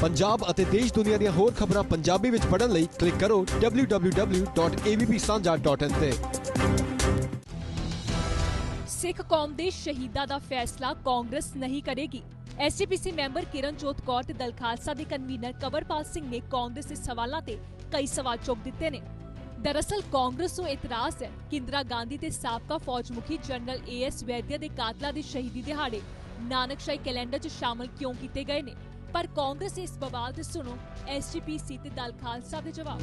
ਪੰਜਾਬ ਅਤੇ ਦੇਸ਼ ਦੁਨੀਆ ਦੀਆਂ ਹੋਰ ਖਬਰਾਂ ਪੰਜਾਬੀ ਵਿੱਚ ਪੜ੍ਹਨ ਲਈ ਕਲਿੱਕ ਕਰੋ www.avpsanja.in ਤੇ। ਸਿੱਖ ਕੌਮ ਦੇ ਸ਼ਹੀਦਾਂ ਦਾ ਫੈਸਲਾ ਕਾਂਗਰਸ ਨਹੀਂ ਕਰੇਗੀ। ਐਸਜੀਪੀਸੀ ਮੈਂਬਰ ਕਿਰਨਜੋਤ ਕੌਰ ਤੇ ਦਲ ਖਾਲਸਾ ਦੇ ਕਨਵੀਨਰ ਕਵਰਪਾਲ ਸਿੰਘ ਨੇ ਕਾਂਗਰਸ ਦੇ ਸਵਾਲਾਂ ਤੇ ਕਈ ਸਵਾਲ ਚੁੱਕ ਦਿੱਤੇ ਨੇ। ਦਰਅਸਲ ਕਾਂਗਰਸ ਨੂੰ ਇਤਰਾਜ਼ ਹੈ ਕਿ ਇੰਦਰਾ ਗਾਂਧੀ ਤੇ ਸਾਬਕਾ ਫੌਜ ਮੁਖੀ ਜਨਰਲ ਏਐਸ ਵੈਦਿਆ ਦੇ ਕਾਤਲਾਂ ਦੇ ਸ਼ਹੀਦੀ ਦਿਹਾੜੇ ਨਾਨਕਸ਼ਾਹੀ ਕੈਲੰਡਰ 'ਚ ਸ਼ਾਮਲ ਕਿਉਂ ਕੀਤੇ ਗਏ ਨੇ? ਪਰ ਕਾਂਗਰਸ ਦੇ ਇਸ ਬਵਾਲ ਤੇ ਸੁਣੋ ਐਸਜੀਪੀਸੀ ਤੇ ਦਲ ਖਾਲਸਾ ਦੇ ਜਵਾਬ।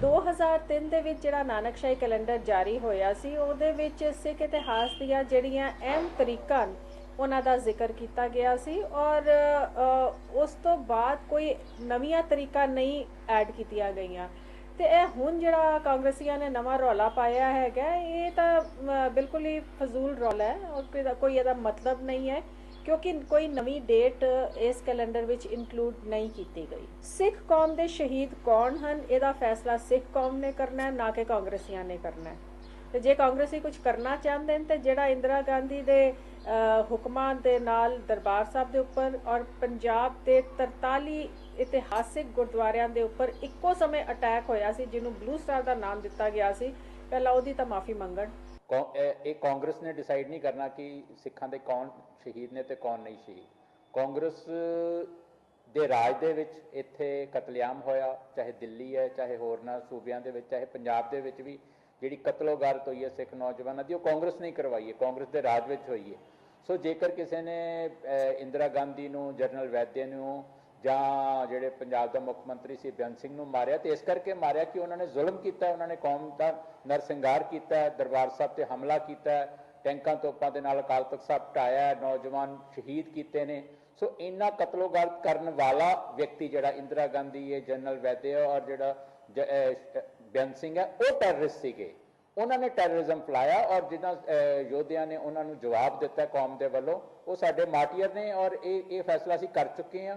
2003 ਦੇ ਵਿੱਚ ਜਿਹੜਾ ਨਾਨਕਸ਼ਾਹੀ ਕੈਲੰਡਰ ਜਾਰੀ ਹੋਇਆ ਸੀ, ਉਹਦੇ ਵਿੱਚ ਸਿੱਖ ਇਤਿਹਾਸ ਦੀਆਂ ਜਿਹੜੀਆਂ ਅਹਿਮ ਤਰੀਕਾਂ ਉਹਨਾਂ ਦਾ ਜ਼ਿਕਰ ਕੀਤਾ ਗਿਆ ਸੀ ਔਰ ਉਸ ਤੋਂ ਬਾਅਦ ਕੋਈ ਨਵੀਆਂ ਤਰੀਕਾਂ ਨਹੀਂ ਐਡ ਕੀਤੀਆਂ ਗਈਆਂ। ਤੇ ਇਹ ਹੁਣ ਜਿਹੜਾ ਕਾਂਗਰਸੀਆਂ ਨੇ ਨਵਾਂ ਰੌਲਾ ਪਾਇਆ ਹੈਗਾ, ਇਹ ਤਾਂ ਬਿਲਕੁਲ ਹੀ ਫਜ਼ੂਲ ਰੌਲਾ ਹੈ ਔਰ ਕੋਈ ਇਹਦਾ ਮਤਲਬ ਨਹੀਂ ਹੈ। ਕਿਉਂਕਿ ਕੋਈ ਨਵੀਂ ਡੇਟ ਇਸ ਕੈਲੰਡਰ ਵਿੱਚ ਇਨਕਲੂਡ ਨਹੀਂ ਕੀਤੀ ਗਈ। ਸਿੱਖ ਕੌਮ ਦੇ ਸ਼ਹੀਦ ਕੌਣ ਹਨ? ਇਹਦਾ ਫੈਸਲਾ ਸਿੱਖ ਕੌਮ ਨੇ ਕਰਨਾ ਹੈ, ਨਾ ਕਿ ਕਾਂਗਰਸੀਆਂ ਨੇ ਕਰਨਾ ਹੈ। ਤੇ ਜੇ ਕਾਂਗਰਸੀ ਕੁਝ ਕਰਨਾ ਚਾਹੁੰਦੇ ਨੇ, ਤੇ ਜਿਹੜਾ ਇੰਦਰਾ ਗਾਂਧੀ ਦੇ ਹੁਕਮਾਂ ਦੇ ਨਾਲ ਦਰਬਾਰ ਸਾਹਿਬ ਦੇ ਉੱਪਰ ਔਰ ਪੰਜਾਬ ਦੇ 43 ਇਤਿਹਾਸਿਕ ਗੁਰਦੁਆਰਿਆਂ ਦੇ ਉੱਪਰ ਇੱਕੋ ਸਮੇਂ ਅਟੈਕ ਹੋਇਆ ਸੀ, ਜਿਹਨੂੰ ਬਲੂ ਸਟਾਰ ਦਾ ਨਾਮ ਦਿੱਤਾ ਗਿਆ ਸੀ, ਪਹਿਲਾਂ ਉਹਦੀ ਤਾਂ ਮਾਫੀ ਮੰਗਣ। ਇਹ ਇਹ ਕਾਂਗਰਸ ਨੇ ਡਿਸਾਈਡ ਨਹੀਂ ਕਰਨਾ ਕਿ ਸਿੱਖਾਂ ਦੇ ਕੌਣ ਸ਼ਹੀਦ ਨੇ ਤੇ ਕੌਣ ਨਹੀਂ ਸ਼ਹੀਦ। ਕਾਂਗਰਸ ਦੇ ਰਾਜ ਦੇ ਵਿੱਚ ਇੱਥੇ ਕਤਲੇਆਮ ਹੋਇਆ, ਚਾਹੇ ਦਿੱਲੀ ਹੈ, ਚਾਹੇ ਹੋਰਨਾਂ ਸੂਬਿਆਂ ਦੇ ਵਿੱਚ, ਚਾਹੇ ਪੰਜਾਬ ਦੇ ਵਿੱਚ ਵੀ, ਜਿਹੜੀ ਕਤਲੋਗਾਰਤ ਹੋਈ ਹੈ ਸਿੱਖ ਨੌਜਵਾਨਾਂ ਦੀ, ਉਹ ਕਾਂਗਰਸ ਨਹੀਂ ਕਰਵਾਈ ਹੈ, ਕਾਂਗਰਸ ਦੇ ਰਾਜ ਵਿੱਚ ਹੋਈ ਹੈ। ਸੋ ਜੇਕਰ ਕਿਸੇ ਨੇ ਇੰਦਰਾ ਗਾਂਧੀ ਨੂੰ, ਜਨਰਲ ਵੈਦਿਆ ਨੂੰ ਜਾਂ ਜਿਹੜੇ ਪੰਜਾਬ ਦਾ ਮੁੱਖ ਮੰਤਰੀ ਸੀ ਬੇਅੰਤ ਸਿੰਘ ਨੂੰ ਮਾਰਿਆ ਤੇ ਇਸ ਕਰਕੇ ਮਾਰਿਆ ਕਿ ਉਹਨਾਂ ਨੇ ਜ਼ੁਲਮ ਕੀਤਾ, ਉਹਨਾਂ ਨੇ ਕੌਮ ਦਾ ਨਰਸੰਗਾਰ ਕੀਤਾ, ਦਰਬਾਰ ਸਾਹਿਬ ਤੇ ਹਮਲਾ ਕੀਤਾ, ਟੈਂਕਾਂ ਤੋਪਾਂ ਦੇ ਨਾਲ ਅਕਾਲ ਤਖਤ ਸਾਹਿਬ ਢਾਇਆ, ਨੌਜਵਾਨ ਸ਼ਹੀਦ ਕੀਤੇ ਨੇ। ਸੋ ਇੰਨਾ ਕਤਲੋਗਾਰਤ ਕਰਨ ਵਾਲਾ ਵਿਅਕਤੀ ਜਿਹੜਾ ਇੰਦਰਾ ਗਾਂਧੀ ਹੈ, ਜਨਰਲ ਵੈਦਿਆ ਔਰ ਜਿਹੜਾ ਜ- ਬੇਅੰਤ ਸਿੰਘ ਹੈ, ਉਹ ਟੈਰਰਿਸਟ ਸੀਗੇ। ਉਹਨਾਂ ਨੇ ਟੈਰਰਿਜ਼ਮ ਫਲਾਇਆ ਔਰ ਜਿਨ੍ਹਾਂ ਯੋਧਿਆਂ ਨੇ ਉਹਨਾਂ ਨੂੰ ਜਵਾਬ ਦਿੱਤਾ ਕੌਮ ਦੇ ਵੱਲੋਂ, ਉਹ ਸਾਡੇ ਮਾਰਟੀਅਰ ਨੇ ਔਰ ਇਹ ਇਹ ਫੈਸਲਾ ਅਸੀਂ ਕਰ ਚੁੱਕੇ ਹਾਂ।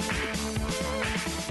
ああ。